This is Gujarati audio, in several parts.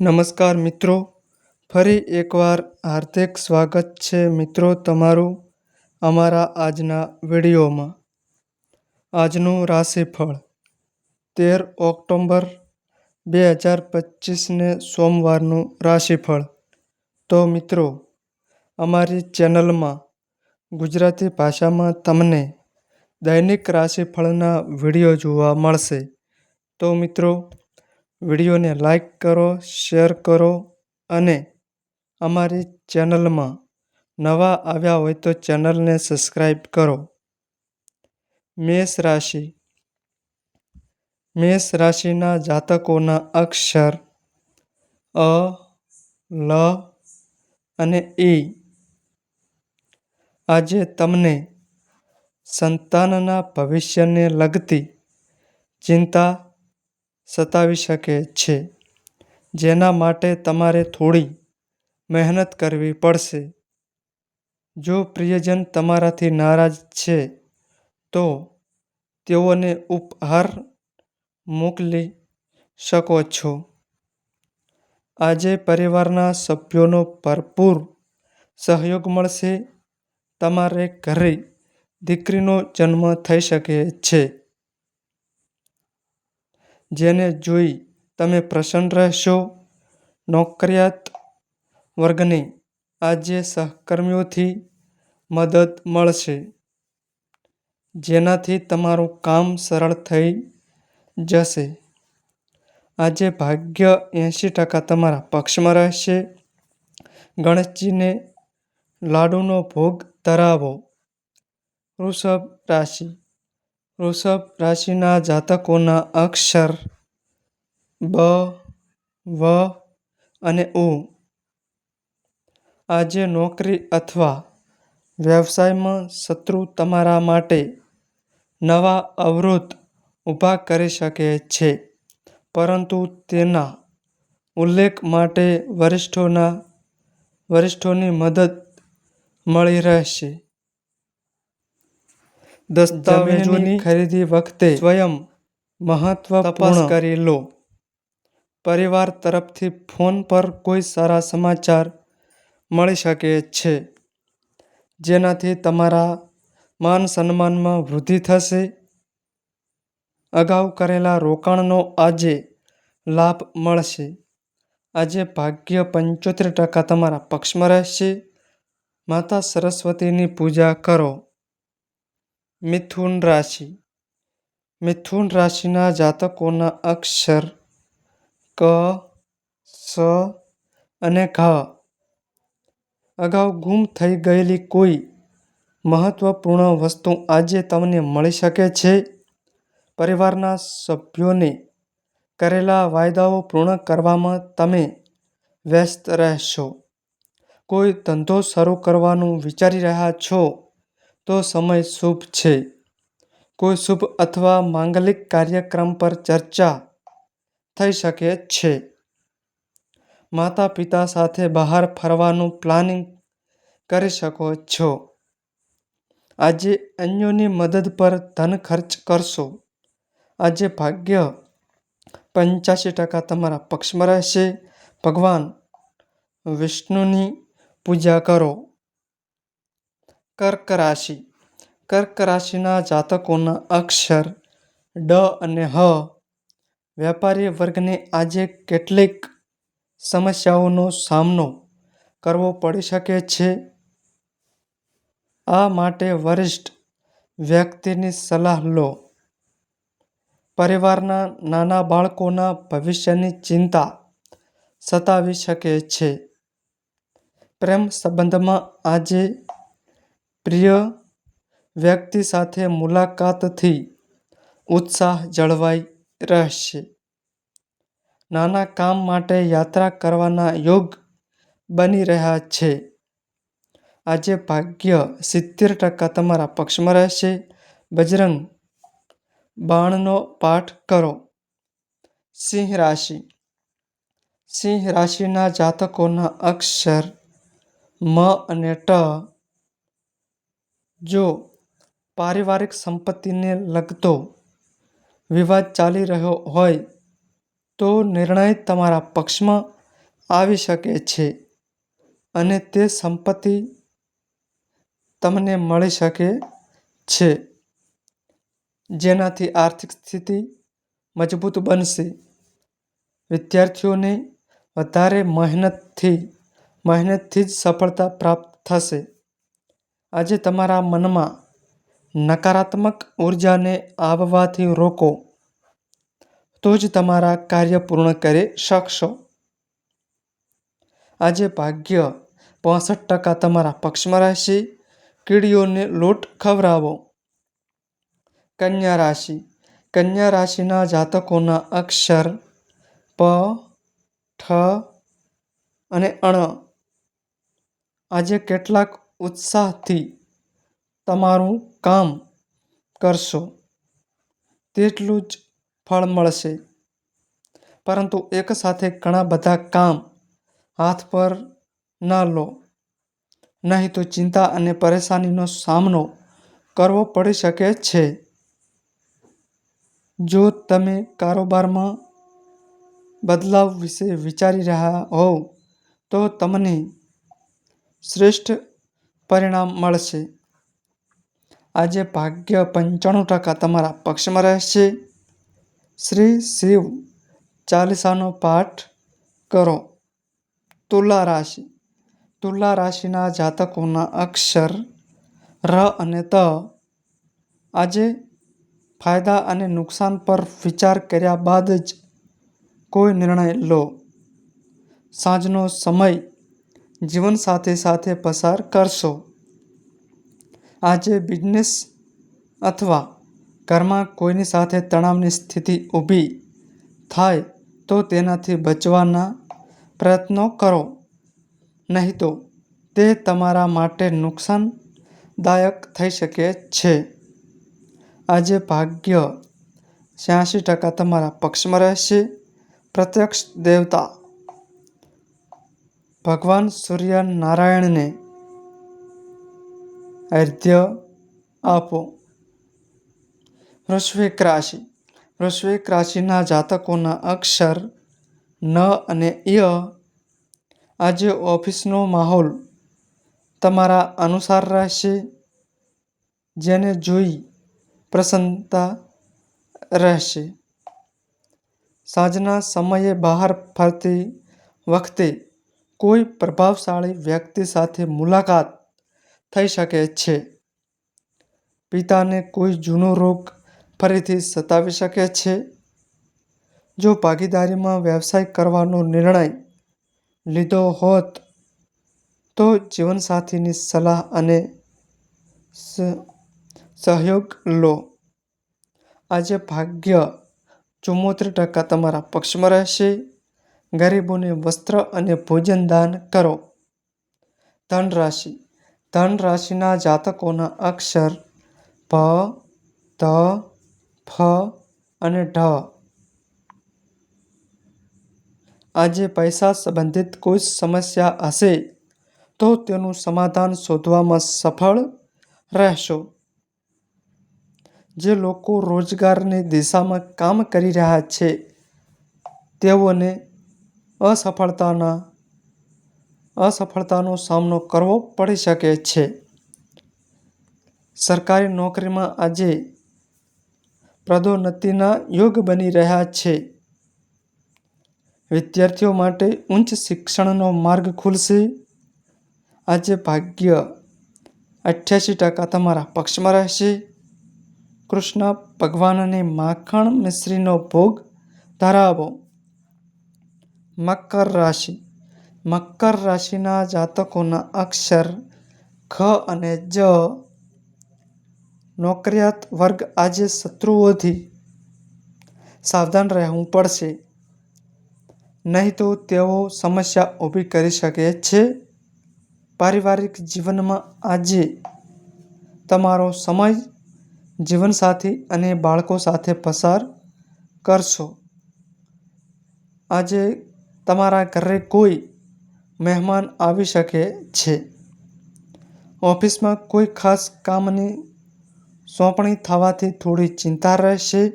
નમસ્કાર મિત્રો. ફરી એકવાર હાર્દિક સ્વાગત છે મિત્રો તમારું અમારા આજના વિડીયોમાં. આજનું રાશિફળ તેર ઓક્ટોબર બે હજાર પચીસને સોમવારનું રાશિફળ. તો મિત્રો, અમારી ચેનલમાં ગુજરાતી ભાષામાં તમને દૈનિક રાશિફળના વીડિયો જોવા મળશે. તો મિત્રો વિડીયોને લાઈક કરો, શેર કરો અને અમારી ચેનલમાં નવા આવ્યા હોય તો ચેનલને સબસ્ક્રાઈબ કરો. મેષ રાશિ. મેષ રાશિના જાતકોના અક્ષર અ, લ અને ઈ આજે તમને સંતાનના ભવિષ્યને લગતી ચિંતા સતાવી શકે છે. જેના માટે તમારે થોડી મહેનત કરવી પડશે. જો પ્રિયજન તમારાથી નારાજ છે, તો તેઓને ઉપહાર મોકલી શકો છો. આજે પરિવારના સભ્યોનો ભરપૂર સહયોગ મળશે. તમારે ઘરે દીકરીનો જન્મ થઈ શકે છે. જેને જોઈ તમે પ્રસન્ન રહેશો. નોકરિયાત વર્ગને આજે સહકર્મીઓથી મદદ મળશે. જેનાથી તમારું કામ સરળ થઈ જશે. આજે ભાગ્ય એંશી ટકા તમારા પક્ષમાં રહેશે. ગણેશજીને લાડુનો ભોગ ધરાવો. વૃષભ રાશિ. વૃષભ રાશિના જાતકોના અક્ષર બ, વ અને ઉ. આજે નોકરી અથવા વ્યવસાયમાં શત્રુ તમારા માટે નવા અવરોધ ઊભા કરી શકે છે, પરંતુ તેના ઉલ્લેખ માટે વરિષ્ઠોના, વરિષ્ઠોની મદદ મળી રહેશે. દસ્તાવેજોની ખરીદી વખતે સ્વયં મહત્વ તપાસ કરી લો. પરિવાર તરફથી ફોન પર કોઈ સારા સમાચાર મળી શકે છે. જેનાથી તમારા માન સન્માનમાં વૃદ્ધિ થશે. અગાઉ કરેલા રોકાણનો આજે લાભ મળશે. આજે ભાગ્ય પંચોતેર ટકા તમારા પક્ષમાં રહેશે. માતા સરસ્વતીની પૂજા કરો. મિથુન રાશિ. મિથુન રાશિના જાતકોના અક્ષર ક, સ અને ઘ. અગાઉ ગુમ થઈ ગયેલી કોઈ મહત્વપૂર્ણ વસ્તુ આજે તમને મળી શકે છે. પરિવારના સભ્યોને કરેલા વાયદાઓ પૂર્ણ કરવામાં તમે વ્યસ્ત રહેશો. કોઈ ધંધો શરૂ કરવાનું વિચારી રહ્યા છો. તો સમય શુભ છે. કોઈ શુભ અથવા માંગલિક કાર્યક્રમ પર ચર્ચા થઈ શકે છે. માતા પિતા સાથે બહાર ફરવાનું પ્લાનિંગ કરી શકો છો. આજે અન્યોની મદદ પર ધન ખર્ચ કરશો. આજે ભાગ્ય પંચ્યાસી ટકા તમારા પક્ષમાં રહેશે. ભગવાન વિષ્ણુની પૂજા કરો. કર્ક રાશિ. કર્ક રાશિના જાતકોના અક્ષર, ડ અને હ વેપારી વર્ગને આજે કેટલીક સમસ્યાઓનો સામનો કરવો પડી શકે છે. આ માટે વરિષ્ઠ વ્યક્તિની સલાહ લો. પરિવારના નાના બાળકોના ભવિષ્યની ચિંતા સતાવી શકે છે. પ્રેમ સંબંધમાં આજે પ્રિય વ્યક્તિ સાથે મુલાકાતથી ઉત્સાહ જળવાઈ રહેશે. નાના કામ માટે યાત્રા કરવાના યોગ બની રહ્યા છે. આજે ભાગ્ય સિત્તેર ટકા તમારા પક્ષમાં રહેશે. બજરંગ બાણનો પાઠ કરો. સિંહ રાશિ. સિંહ રાશિના જાતકોના અક્ષર મ અને ટ જો પારિવારિક સંપત્તિને લગતો વિવાદ ચાલી રહ્યો હોય તો નિર્ણય તમારા પક્ષમાં આવી શકે છે અને તે સંપત્તિ તમને મળી શકે છે. જેનાથી આર્થિક સ્થિતિ મજબૂત બનશે. વિદ્યાર્થીઓને વધારે મહેનતથી મહેનતથી જ સફળતા પ્રાપ્ત થશે. આજે તમારા મનમાં નકારાત્મક ઉર્જાને આવવાથી રોકો. તો જ તમારા કાર્ય પૂર્ણ કરી શકશો. આજે ભાગ્ય પાસઠ ટકા તમારા પક્ષમાં રહેશે. કીડીઓને લોટ ખવડાવો. કન્યા રાશિ. કન્યા રાશિના જાતકોના અક્ષર પ, ઠ અને અણ. આજે કેટલાક ઉત્સાહથી તમારું કામ કરશો. તેટલું જ ફળ મળશે. પરંતુ એક સાથે ઘણા બધા કામ હાથ પર ન લો. નહીં તો ચિંતા અને પરેશાનીનો સામનો કરવો પડી શકે છે. જો તમે કારોબારમાં બદલાવ વિશે વિચારી રહ્યા હોવ, તો તમને શ્રેષ્ઠ પરિણામ મળશે. આજે ભાગ્ય પંચાણું ટકા તમારા પક્ષમાં રહેશે. શ્રી શિવ ચાલીસાનો પાઠ કરો. તુલા રાશિ. તુલા રાશિના જાતકોના અક્ષર ર અને ત. આજે ફાયદા અને નુકસાન પર વિચાર કર્યા બાદ જ કોઈ નિર્ણય લો. સાંજનો સમય જીવનસાથી સાથે પસાર કરશો. આજે બિઝનેસ અથવા ઘરમાં કોઈની સાથે તણાવની સ્થિતિ ઊભી થાય તો તેનાથી બચવાના પ્રયત્નો કરો. નહીં તો તે તમારા માટે નુકસાનદાયક થઈ શકે છે. આજે ભાગ્ય. છ્યાસી ટકા તમારા પક્ષમાં રહેશે. પ્રત્યક્ષ દેવતા ભગવાન સૂર્યનારાયણને અર્ધ્ય આપો. વૃશ્વિક રાશિ. વૃશ્વિક રાશિના જાતકોના અક્ષર ન અને ય. આજે ઓફિસનો માહોલ તમારા અનુસાર રહેશે, જેને જોઈ પ્રસન્નતા રહેશે. સાંજના સમયે બહાર ફરતી વખતે કોઈ પ્રભાવશાળી વ્યક્તિ સાથે મુલાકાત થઈ શકે છે. પિતાને કોઈ જૂનો રોગ ફરીથી સતાવી શકે છે? જો ભાગીદારીમાં વ્યવસાય કરવાનો નિર્ણય લીધો હોત, તો જીવનસાથીની સલાહ અને સહયોગ લો. આજે ભાગ્ય ચુમ્મોતેર ટકા તમારા પક્ષમાં રહેશે. ગરીબોને વસ્ત્ર અને ભોજન દાન કરો. ધન રાશિ. ધન રાશિના જાતકોના અક્ષર ભ ત, ફ અને ઢ. આજે પૈસા સંબંધિત કોઈ સમસ્યા હશે તો તેનું સમાધાન શોધવામાં સફળ રહેશો. જે લોકો રોજગારની દિશામાં કામ કરી રહ્યા છે, તેઓને અસફળતાના અસફળતાનો સામનો કરવો પડી શકે છે. સરકારી નોકરીમાં આજે પ્રદોન્નતિના યોગ બની રહ્યા છે. વિદ્યાર્થીઓ માટે ઉચ્ચ શિક્ષણનો માર્ગ ખુલશે. આજે ભાગ્ય અઠ્યાસી ટકા તમારા પક્ષમાં રહેશે. કૃષ્ણ ભગવાનને માખણ મિશ્રીનો ભોગ ધરાવો. મકર રાશિ. મકર રાશિના જાતકોના અક્ષર ખ અને જ નોકરિયાત વર્ગ આજે શત્રુઓથી સાવધાન રહેવું પડશે. નહીં તો તેઓ સમસ્યા ઊભી કરી શકે છે. પારિવારિક જીવનમાં આજે તમારો સમય, જીવનસાથી અને બાળકો સાથે પસાર કરશો. આજે તમારા ઘરે કોઈ મહેમાન આવી શકે છે? ઓફિસમાં કોઈ ખાસ કામની સોંપણી થવાથી થોડી ચિંતા રહેશે,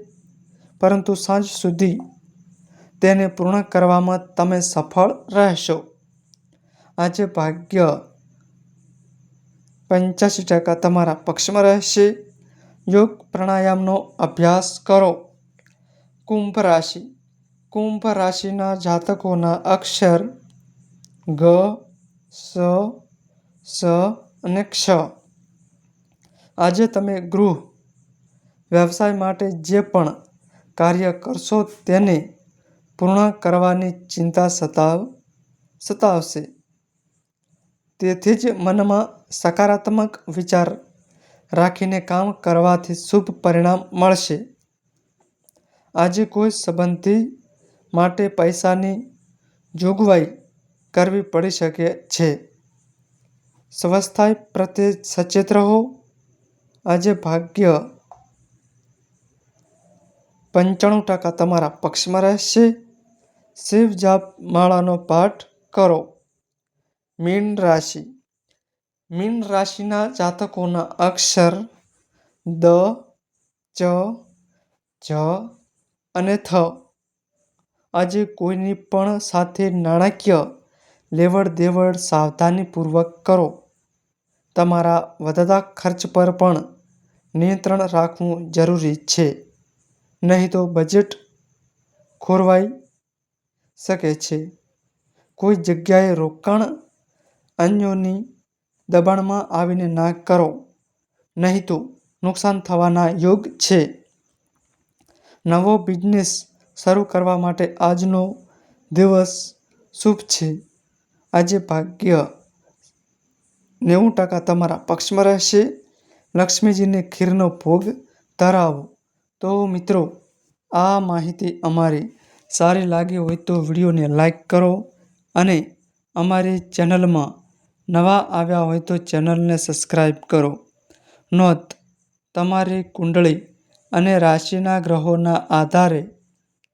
પરંતુ સાંજ સુધી તેને પૂર્ણ કરવામાં તમે સફળ રહેશો. આજે ભાગ્ય પંચ્યાસી ટકા તમારા પક્ષમાં રહેશે. યોગ પ્રાણાયામનો અભ્યાસ કરો. કુંભ રાશિ કુંભ રાશિના જાતકોના અક્ષર ગ, સ સ અને ક્ષ. આજે તમે ગૃહ, વ્યવસાય માટે જે પણ કાર્ય કરશો તેને પૂર્ણ કરવાની ચિંતા સતાવ, સતાવશે. તેથી જ મનમાં સકારાત્મક વિચાર રાખીને કામ કરવાથી શુભ પરિણામ મળશે. આજે કોઈ સંબંધી માટે પૈસાની જોગવાઈ કરવી પડી શકે છે. સ્વસ્થાય પ્રત્યે સચેત રહો. આજે ભાગ્ય પંચાણું ટકા તમારા પક્ષમાં રહેશે. શિવ જાપ માળાનો પાઠ કરો. મીન રાશિ. મીન રાશિના જાતકોના અક્ષર દ, ચ, જ અને થ. આજે કોઈની પણ સાથે નાણાકીય લેવડ દેવડ સાવધાનીપૂર્વક કરો. તમારા વધતા ખર્ચ પર પણ નિયંત્રણ રાખવું જરૂરી છે. નહીં તો બજેટ ખોરવાઈ શકે છે. કોઈ જગ્યાએ રોકાણ અન્યોની દબાણમાં આવીને ના કરો. નહીં તો નુકસાન થવાના યોગ છે. નવો બિઝનેસ શરૂ કરવા માટે આજનો દિવસ શુભ છે. આજે ભાગ્ય નેવું ટકા તમારા પક્ષમાં રહેશે. લક્ષ્મીજીને ખીરનો ભોગ ધરાવો. તો મિત્રો, આ માહિતી અમારી સારી લાગી હોય તો વિડીયોને લાઈક કરો અને અમારી ચેનલમાં નવા આવ્યા હોય તો ચેનલને સબસ્ક્રાઈબ કરો. નોંધ, તમારી કુંડળી અને રાશિના ગ્રહોના આધારે